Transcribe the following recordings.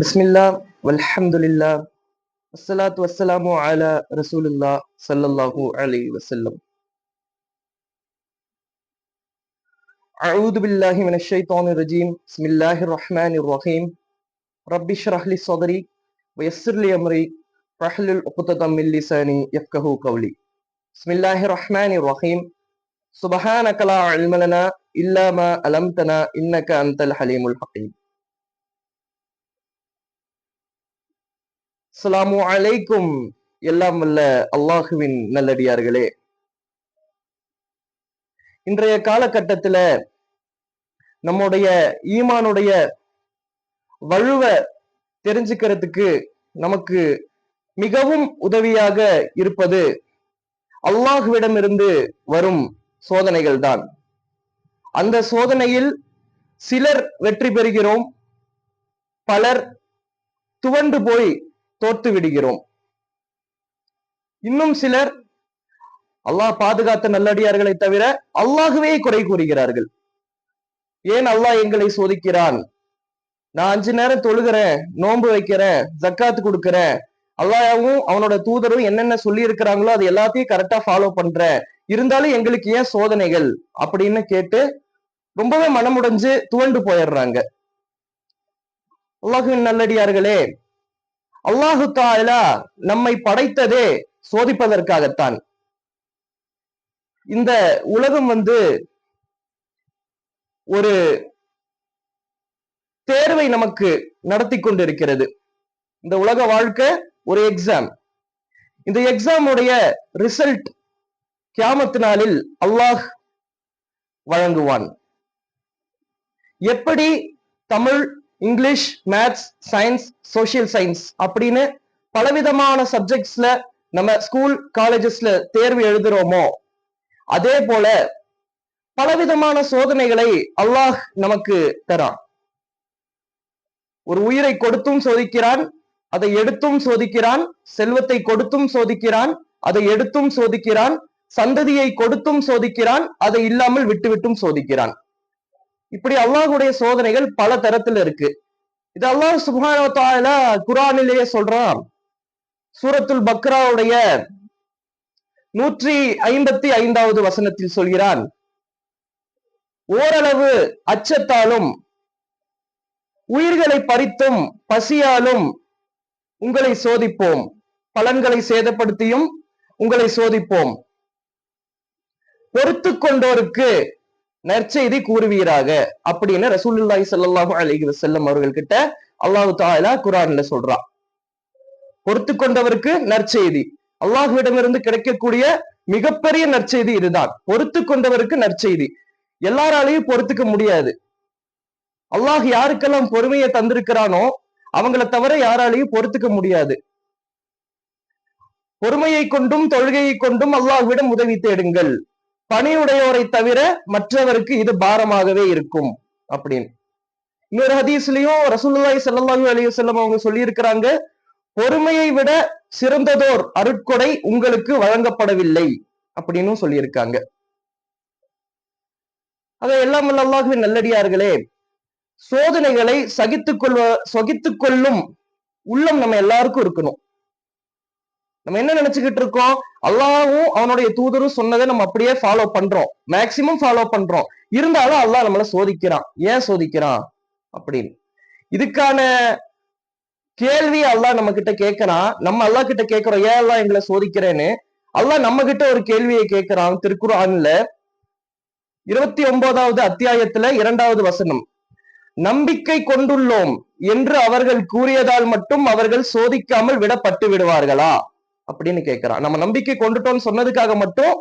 بسم الله والحمد لله والصلاة والسلام على رسول الله صلى الله عليه وسلم أعوذ بالله من الشيطان الرجيم بسم الله الرحمن الرحيم رب اشرح لي صدري ويسر لي أمري واحلل عقدة من لساني يفقهوا قولي بسم الله الرحمن الرحيم سبحانك لا علم لنا إلا ما علمتنا إنك أنت الحليم الحكيم அஸ்லாமு அலைக்கும். எல்லாம் வல்ல அல்லாஹுவின் நல்லடியார்களே. இன்றைய காலகட்டத்துல நம்முடைய ஈமானுடைய வலுவ தெரிஞ்சுக்கிறதுக்கு நமக்கு மிகவும் உதவியாக இருப்பது அல்லாஹுவிடமிருந்து வரும் சோதனைகள் தான் அந்த சோதனையில் சிலர் வெற்றி பெறுகிறோம் பலர் துவண்டு போய் தோத்து விடுகிறோம். இன்னும் சிலர் அல்லாஹ் பாதுகாத்த நல்லடியார்களை தவிர அல்லாகவே குறை கூறுகிறார்கள். ஏன் அல்லாஹ் எங்களை சோதிக்கிறான்? நான் அஞ்சு நேரம் தொழுகிறேன் நோன்பு வைக்கிறேன் ஜக்காத்து கொடுக்கிறேன். அல்லாஹாவும் அவனோட தூதரும் என்னென்ன சொல்லி இருக்கிறாங்களோ அது எல்லாத்தையும் கரெக்டா ஃபாலோ பண்றேன். இருந்தாலும் எங்களுக்கு ஏன் சோதனைகள்? அப்படின்னு கேட்டு ரொம்பவே மனமுடைஞ்சு துவண்டு போயிடுறாங்க. உலகின் நல்லடியார்களே அல்லாஹு தாலா நம்மை படைத்ததே சோதிப்பதற்காகத்தான். இந்த உலகம் வந்து ஒரு தேர்வை நமக்கு நடத்தி கொண்டிருக்கிறது. இந்த உலக வாழ்க்கை ஒரு எக்ஸாம் இந்த எக்ஸாமுடைய ரிசல்ட் கியாமத்து நாளில் அல்லாஹ் வழங்குவான். எப்படி Tamil English maths science social science அப்படின்னு பலவிதமான சப்ஜெக்ட்ஸ்ல நம்ம ஸ்கூல் காலேஜஸ்ல தேர்வு எழுதுறோமோ? அதே போல பலவிதமான சோதனைகளை அல்லாஹ் நமக்கு தரான். ஒரு உயிரை கொடுத்தும் சோதிக்கிறான் அதை எடுத்தும் சோதிக்கிறான் செல்வத்தை கொடுத்தும் சோதிக்கிறான் அதை எடுத்தும் சோதிக்கிறான் சந்ததியை கொடுத்தும் சோதிக்கிறான் அதை இல்லாமல் விட்டுவிட்டும் சோதிக்கிறான். இப்படி அல்லாஹுடைய சோதனைகள் பல தரத்துல இருக்கு. இது அல்லாஹ் சுபான குரானிலேயே சொல்றான். சூரத்துல் பக்ராவுடைய நூற்றி ஐம்பத்தி ஐந்தாவது வசனத்தில் சொல்கிறான். ஓரளவு அச்சத்தாலும் உயிர்களை பறித்தும் பசியாலும் உங்களை சோதிப்போம். பலன்களை சேதப்படுத்தியும் உங்களை சோதிப்போம். பொறுத்து கொண்டோருக்கு நற்செய்தி கூறுவீராக அப்படின்னு ரசூலுல்லாஹி சல்லாஹு அலிஹி வசல்லம் அவர்கள் கிட்ட அல்லாஹ் தாலா குரான்ல சொல்றான். பொறுத்து கொண்டவருக்கு நற்செய்தி. அல்லாஹுவிடமிருந்து கிடைக்கக்கூடிய மிகப்பெரிய நற்செய்தி இதுதான். பொறுத்து கொண்டவருக்கு நற்செய்தி. எல்லாராலையும் பொறுத்துக்க முடியாது. அல்லாஹ் யாருக்கெல்லாம் பொறுமையை தந்திருக்கிறானோ அவங்கள தவிர யாராலையும் பொறுத்துக்க முடியாது. பொறுமையை கொண்டும் தொழுகையை கொண்டும் அல்லாஹ்விடம் உதவி தேடுங்கள். பணியுடையோரை தவிர மற்றவருக்கு இது பாரமாகவே இருக்கும் அப்படின்னு. இன்னொரு ஹதீஸ்லயும் ரசூலுல்லாஹி ஸல்லல்லாஹு அலைஹி வஸல்லம் அவங்க சொல்லியிருக்கிறாங்க பொறுமையை விட சிறந்ததோர் அருட்கொடை உங்களுக்கு வழங்கப்படவில்லை அப்படின்னு சொல்லியிருக்காங்க. அதை எல்லாம் வல்ல அல்லாஹுவின் நல்லடியார்களே சோதனைகளை சகித்துக் கொள்வ சகித்துக் கொள்ளும் உள்ளம் நம்ம எல்லாருக்கும் இருக்கணும். நம்ம என்ன நினைச்சுக்கிட்டு இருக்கோம்? அல்லாவும் அவனுடைய தூதரும் சொன்னதை நம்ம அப்படியே ஃபாலோ பண்றோம். மேக்சிமம் ஃபாலோ பண்றோம். இருந்தாலும் அல்லாஹ் நம்மள சோதிக்கிறான். ஏன் சோதிக்கிறான்? அப்படின்னு. இதுக்கான கேள்வி அல்லாஹ் நம்ம கிட்ட கேட்கறான். நம்ம அல்லாஹ் கிட்ட கேட்கிறோம் ஏன் அல்லாஹ் எங்களை சோதிக்கிறேன்னு? அல்லாஹ் நம்ம கிட்ட ஒரு கேள்வியை கேட்கிறான் திருக்குறான்ல இருபத்தி ஒன்பதாவது அத்தியாயத்துல இரண்டாவது வசனம். நம்பிக்கை கொண்டுள்ளோம் என்று அவர்கள் கூறியதால் மட்டும் அவர்கள் சோதிக்காமல் விடப்பட்டு விடுவார்களா? அப்படின்னு கேட்கிறான். நம்ம நம்பிக்கை கொண்டுட்டோம்னு சொன்னதுக்காக மட்டும்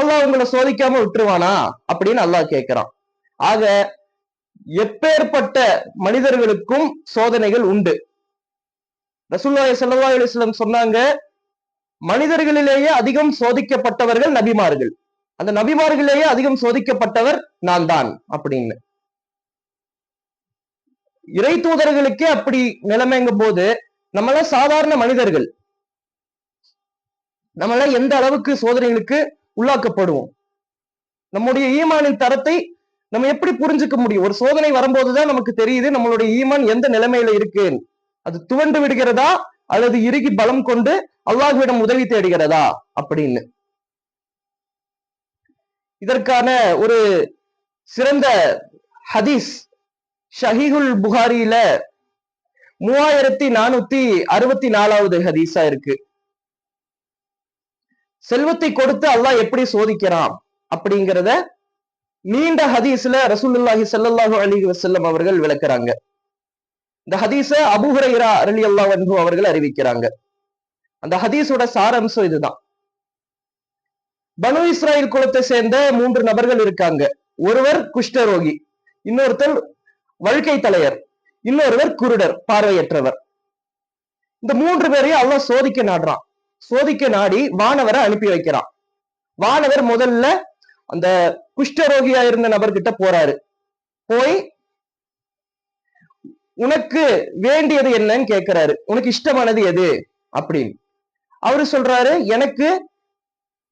அல்லாஹ் உங்களை சோதிக்காம விட்டுருவானா? அப்படின்னு அல்லாஹ் கேட்கிறான். ஆக எப்பேற்பட்ட மனிதர்களுக்கும் சோதனைகள் உண்டு. ரசூல்லாய் சல்லா அலிஸ்லம் சொன்னாங்க மனிதர்களிலேயே அதிகம் சோதிக்கப்பட்டவர்கள் நபிமார்கள். அந்த நபிமார்களிலேயே அதிகம் சோதிக்கப்பட்டவர் நான் தான் அப்படின்னு. இறை தூதர்களுக்கே அப்படி நிலைமைங்கும் போது நம்மள சாதாரண மனிதர்கள் நம்மளாம் எந்த அளவுக்கு சோதனைகளுக்கு உள்ளாக்கப்படுவோம்? நம்முடைய ஈமானின் தரத்தை நம்ம எப்படி புரிஞ்சுக்க முடியும்? ஒரு சோதனை வரும்போதுதான் நமக்கு தெரியுது நம்மளுடைய ஈமான் எந்த நிலைமையில இருக்கு அது துவண்டு விடுகிறதா? அல்லது இறுகி பலம் கொண்டு அல்லாஹ்விடம் உதவி தேடுகிறதா? அப்படின்னு. இதற்கான ஒரு சிறந்த ஹதீஸ் ஷஹீஹுல் புகாரியில மூவாயிரத்தி நானூத்தி அறுபத்தி நாலாவது ஹதீஸா இருக்கு. செல்வத்தை கொடுத்து அல்லாஹ் எப்படி சோதிக்கிறான் அப்படிங்கிறத நீண்ட ஹதீஸ்ல ரசூலுல்லாஹி சல்லாஹு அலி வசல்லம் அவர்கள் விளக்குறாங்க. இந்த ஹதீஸ அபூஹுரைரா அல்லா வன்பு அவர்கள் அறிவிக்கிறாங்க. அந்த ஹதீஸோட சாரம்சம் இதுதான். பனு இஸ்ராயல் குலத்தை சேர்ந்த மூன்று நபர்கள் இருக்காங்க. ஒருவர் குஷ்டரோகி இன்னொருத்தர் வழுக்கை தலையர் இன்னொருவர் குருடர் பார்வையற்றவர். இந்த மூன்று பேரையும் அல்லாஹ் சோதிக்க நாடுறான். சோதிக்க நாடி வானவரை அனுப்பி வைக்கிறான். வானவர் முதல்ல அந்த குஷ்டரோகியா இருந்த நபர்கிட்ட போறாரு. போய் உனக்கு வேண்டியது என்னன்னு கேட்கிறாரு உனக்கு இஷ்டமானது எது? அப்படின்னு. அவரு சொல்றாரு எனக்கு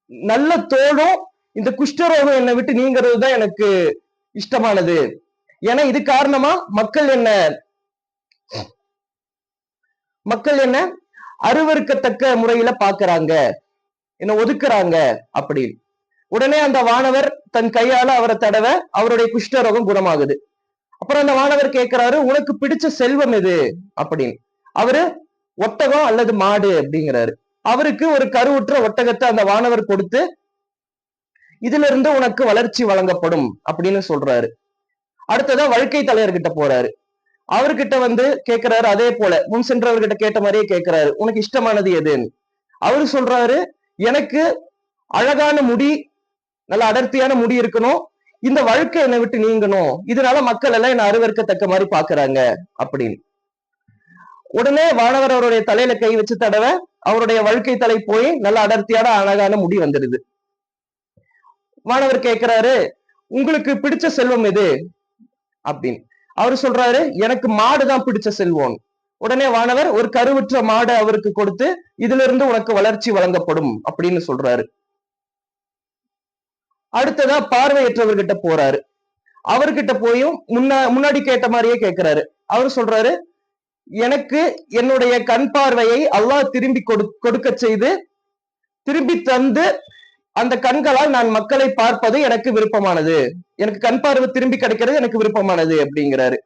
நல்ல தோளும் இந்த குஷ்டரோகம் என்னை விட்டு நீங்கிறது தான் எனக்கு இஷ்டமானது. ஏன்னா இது காரணமா மக்கள் என்ன? மக்கள் என்ன? அருவருக்கத்தக்க முறையில பாக்குறாங்க. என்ன ஒதுக்குறாங்க அப்படின்னு. உடனே அந்த வானவர் தன் கையால அவரை தடவை அவருடைய குஷ்டரோகம் குணமாகுது. அப்புறம் அந்த வானவர் கேட்கிறாரு உனக்கு பிடிச்ச செல்வம் எது? அப்படின்னு. அவரு ஒட்டகம் அல்லது மாடு? அப்படிங்கிறாரு. அவருக்கு ஒரு கருவுற்ற ஒட்டகத்தை அந்த வானவர் கொடுத்து இதுல இருந்து உனக்கு வளர்ச்சி வழங்கப்படும் அப்படின்னு சொல்றாரு. அடுத்ததா வழுக்கை தலைவர்கிட்ட போறாரு. அவர்கிட்ட வந்து கேட்கிறாரு அதே போல முன் சென்றவர்கிட்ட கேட்ட மாதிரியே கேட்கிறாரு உனக்கு இஷ்டமானது எதுன்னு. அவரு சொல்றாரு எனக்கு அழகான முடி நல்ல அடர்த்தியான முடி இருக்கணும். இந்த வழுக்கை என்னை விட்டு நீங்கணும். இதனால மக்கள் எல்லாம் என்ன அருவருக்கத்தக்க மாதிரி பாக்குறாங்க அப்படின்னு. உடனே வானவர் அவருடைய தலையில கை வச்சு தடவை அவருடைய வழுக்கை தலை போய் நல்ல அடர்த்தியான அழகான முடி வந்துடுது. மாணவர் கேட்கிறாரு உங்களுக்கு பிடிச்ச செல்வம் எது? அப்படின்னு. அவர் சொல்றாரு எனக்கு மாடுதான் பிடிச்ச செல்வம். உடனே வானவர் ஒரு கருவுற்ற மாடு அவருக்கு கொடுத்து இதுல இருந்து உனக்கு வளர்ச்சி வழங்கப்படும் அப்படின்னு சொல்றாரு. அடுத்ததா பார்வையற்றவர்கிட்ட போறாரு. அவர்கிட்ட போயும் முன்னா முன்னாடி கேட்ட மாதிரியே கேட்கிறாரு அவர் சொல்றாரு எனக்கு என்னுடைய கண் பார்வையை அல்லாஹ் திரும்பி கொடு கொடுக்க செய்து திரும்பி தந்து அந்த கண்களால் நான் மக்களை பார்ப்பது எனக்கு விருப்பமானது. எனக்கு கண் பார்வை திரும்பி கிடைக்கிறது எனக்கு விருப்பமானது அப்படிங்கிறாரு.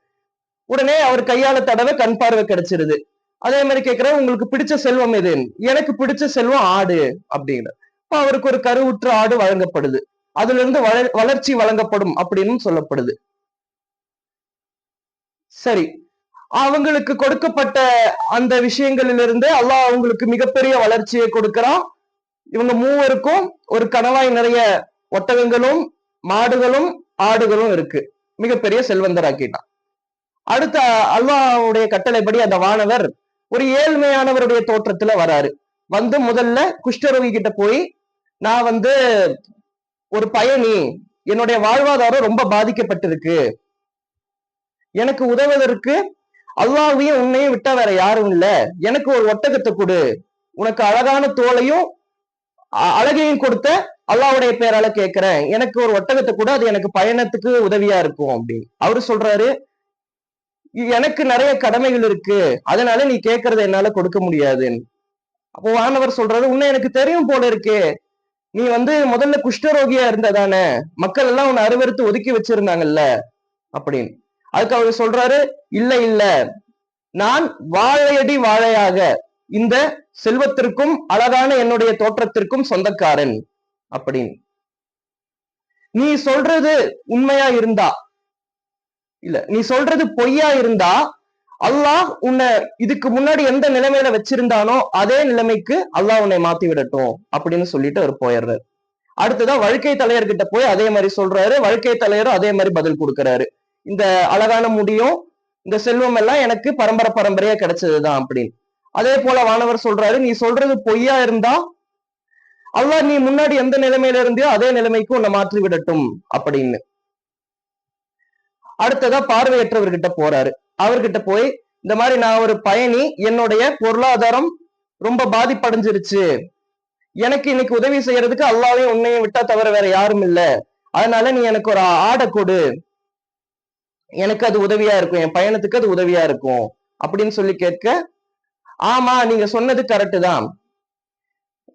உடனே அவர் கையால தடவை கண் பார்வை கிடைச்சிருது. அதே மாதிரி கேட்கிற உங்களுக்கு பிடிச்ச செல்வம் எது? எனக்கு பிடிச்ச செல்வம் ஆடு அப்படிங்கிற இப்ப அவருக்கு ஒரு கருவுற்ற ஆடு வழங்கப்படுது. அதுல இருந்து வளர் வளர்ச்சி வழங்கப்படும் அப்படின்னு சொல்லப்படுது. சரி. அவங்களுக்கு கொடுக்கப்பட்ட அந்த விஷயங்களிலிருந்து அல்லாஹ் அவங்களுக்கு மிகப்பெரிய வளர்ச்சியை கொடுக்கிறான். இவங்க மூவருக்கும் ஒரு கணவாய் நிறைய ஒட்டகங்களும் மாடுகளும் ஆடுகளும் இருக்கு. மிகப்பெரிய செல்வந்தராக்கிட்டான். அடுத்த அல்வாவுடைய கட்டளைப்படி அந்த வானவர் ஒரு ஏழ்மையானவருடைய தோற்றத்துல வராரு. வந்து முதல்ல குஷ்டரோகி கிட்ட போய் நான் வந்து ஒரு பயணி. என்னுடைய வாழ்வாதாரம் ரொம்ப பாதிக்கப்பட்டிருக்கு. எனக்கு உதவுவதற்கு அல்லாவையும் உன்னையும் விட்டா வேற யாரும் இல்ல. எனக்கு ஒரு ஒட்டகத்தை கொடு. உனக்கு அழகான தோலையும் அழகையும் கொடுத்த அல்லாஹ்வுடைய பேரால கேட்கிறேன். எனக்கு ஒரு ஒட்டகத்தை கூட அது எனக்கு பயணத்துக்கு உதவியா இருக்கும் அப்படின்னு. அவரு சொல்றாரு எனக்கு நிறைய கடமைகள் இருக்கு அதனால நீ கேட்கறத என்னால கொடுக்க முடியாதுன்னு அப்போ வானவர் சொல்றாரு உன்னை எனக்கு தெரியும் போல இருக்கே. நீ வந்து முதல்ல குஷ்டரோகியா இருந்ததானே மக்கள் எல்லாம் உன்னை அருவறுத்து ஒதுக்கி வச்சிருந்தாங்கல்ல அப்படின்னு. அதுக்கு அவர் சொல்றாரு இல்ல இல்ல. நான் வாழையடி வாழையாக இந்த செல்வத்திற்கும் அழகான என்னுடைய தோற்றத்திற்கும் சொந்தக்காரன் அப்படின்னு. நீ சொல்றது உண்மையா இருந்தா? இல்ல நீ சொல்றது பொய்யா இருந்தா? அல்லாஹ் உன்னை இதுக்கு முன்னாடி எந்த நிலைமையில வச்சிருந்தானோ அதே நிலைமைக்கு அல்லாஹ் உன்னை மாத்தி விடட்டும் அப்படின்னு சொல்லிட்டு அவர் போயிடுறாரு. அடுத்ததா வழுக்கை தலையர்கிட்ட போய் அதே மாதிரி சொல்றாரு. வழுக்கை தலையரும் அதே மாதிரி பதில் கொடுக்கறாரு. இந்த அழகான முடியும் இந்த செல்வம் எல்லாம் எனக்கு பரம்பரை பரம்பரையா கிடைச்சதுதான் அப்படின்னு. அதே போல வானவர் சொல்றாரு நீ சொல்றது பொய்யா இருந்தா அல்லாஹ் நீ முன்னாடி எந்த நிலைமையில இருந்தியோ அதே நிலைமைக்கு உன்னை மாற்றி விடட்டும் அப்படின்னு. அடுத்ததா பார்வையற்றவர்கிட்ட போறாரு. அவர்கிட்ட போய் இந்த மாதிரி நான் ஒரு பயணி என்னுடைய பொருளாதாரம் ரொம்ப பாதிப்படைஞ்சிருச்சு. எனக்கு இன்னைக்கு உதவி செய்யறதுக்கு அல்லாவையும் உன்னையும் விட்டா தவிர வேற யாரும் இல்ல. அதனால நீ எனக்கு ஒரு ஆடை கொடு. எனக்கு அது உதவியா இருக்கும். என் பயணத்துக்கு அது உதவியா இருக்கும். அப்படின்னு சொல்லி கேட்க ஆமா நீங்க சொன்னது கரெக்டு தான்.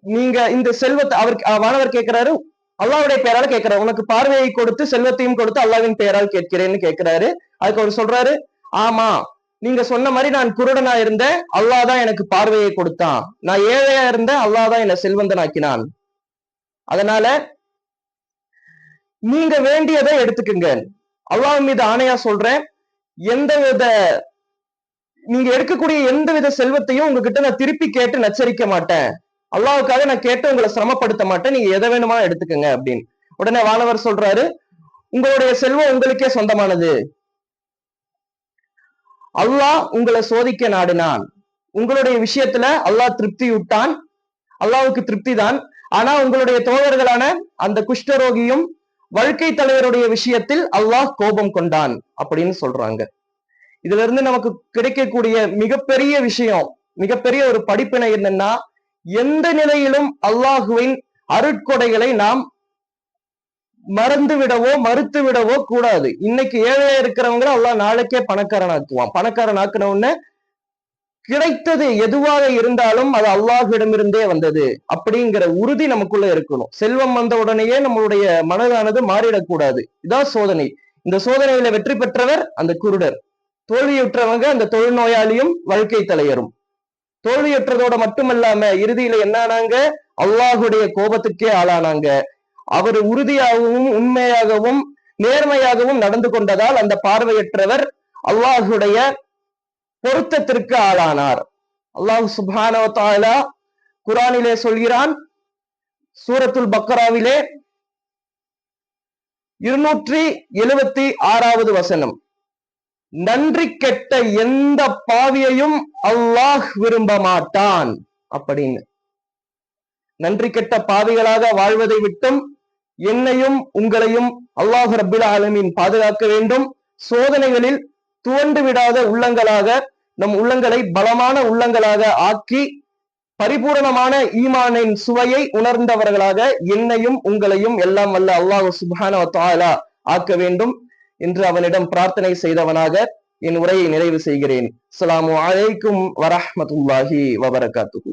நீங்க இந்த செல்வத்தை அவர் மாணவர் வானவர் கேட்கிறாரு அல்லாவுடைய பெயரால் கேட்கிறாரு உனக்கு பார்வையை கொடுத்து செல்வத்தையும் கொடுத்து அல்லாவின் பெயரால் கேட்கிறேன்னு கேட்கிறாரு அதுக்கு அவர் சொல்றாரு ஆமா நீங்க சொன்ன மாதிரி நான் குருடனா இருந்தேன் அல்லாஹ் தான் எனக்கு பார்வையை கொடுத்தான். நான் ஏழையா இருந்தேன் அல்லாஹ் தான் என்னை செல்வந்தனாக்கினான். அதனால நீங்க வேண்டியதை எடுத்துக்குங்க. அல்லாஹ் மீது ஆணையா சொல்றேன் எந்த வித நீங்க எடுக்கக்கூடிய எந்த வித செல்வத்தையும் உங்ககிட்ட நான் திருப்பி கேட்டு நச்சரிக்க மாட்டேன். அல்லாவுக்காக நான் கேட்டு உங்களை சிரமப்படுத்த மாட்டேன். நீங்க எதை வேணுமா எடுத்துக்கங்க அப்படின்னு. உடனே வானவர் சொல்றாரு உங்களுடைய செல்வம் உங்களுக்கே சொந்தமானது. அல்லாஹ் உங்களை சோதிக்க நாடினான். உங்களுடைய விஷயத்துல அல்லாஹ் திருப்தி விட்டான் அல்லாவுக்கு திருப்தி தான் ஆனா உங்களுடைய தோழர்களான அந்த குஷ்டரோகியும் வாழ்க்கை தலைவருடைய விஷயத்தில் அல்லாஹ் கோபம் கொண்டான் அப்படின்னு சொல்றாங்க. இதுல இருந்து நமக்கு கிடைக்கக்கூடிய மிகப்பெரிய விஷயம் மிகப்பெரிய ஒரு படிப்பினை என்னன்னா எந்த நிலையிலும் அல்லாஹுவின் அருட்கொடைகளை நாம் மறந்து விடவோ மறுத்து விடவோ கூடாது. இன்னைக்கு ஏழையா இருக்கிறவங்களை அல்லாஹ் நாளைக்கே பணக்காரனாக்குவான். பணக்காரன் ஆக்குன உடனே கிடைத்தது எதுவாக இருந்தாலும் அது அல்லாஹிடமிருந்தே வந்தது அப்படிங்கிற உறுதி நமக்குள்ள இருக்கணும். செல்வம் வந்த உடனேயே நம்மளுடைய மனதானது மாறிடக்கூடாது. இதான் சோதனை. இந்த சோதனையில வெற்றி பெற்றவர் அந்த குருடர். தோல்வியுற்றவங்க அந்த தொழுநோயாளியும் வாழ்க்கை தலையரும். தோல்வியுற்றதோட மட்டுமல்லாம இறுதியில என்னானாங்க? அல்லாஹுடைய கோபத்துக்கே ஆளானாங்க. அவர் உறுதியாகவும் உண்மையாகவும் நேர்மையாகவும் நடந்து கொண்டதால் அந்த பார்வையற்றவர் அல்லாஹுடைய பொருத்தத்திற்கு ஆளானார். அல்லாஹ் சுபானோ தாலா குரானிலே சொல்கிறான் சூரத்துல் பக்கராவிலே இருநூற்றி எழுபத்தி ஆறாவது வசனம். நன்றி கெட்ட எந்த பாவியையும் அல்லாஹ் விரும்ப மாட்டான் அப்படின்னு. நன்றி கெட்ட பாவிகளாக வாழ்வதை விட்டும் என்னையும் உங்களையும் அல்லாஹ் ரபில் ஆலமின் பாதுகாக்க வேண்டும். சோதனைகளில் துவண்டு விடாத உள்ளங்களாக நம் உள்ளங்களை பலமான உள்ளங்களாக ஆக்கி பரிபூரணமான ஈமானின் சுவையை உணர்ந்தவர்களாக என்னையும் உங்களையும் எல்லாம் வல்ல அல்லாஹ் சுபான ஆக்க வேண்டும். என்று அவனிடம் பிரார்த்தனை செய்தவனாக என் உரையை நிறைவு செய்கிறேன். அஸ்ஸலாமு அலைக்கும் வரஹ்மத்துல்லாஹி வபரகாத்துஹு.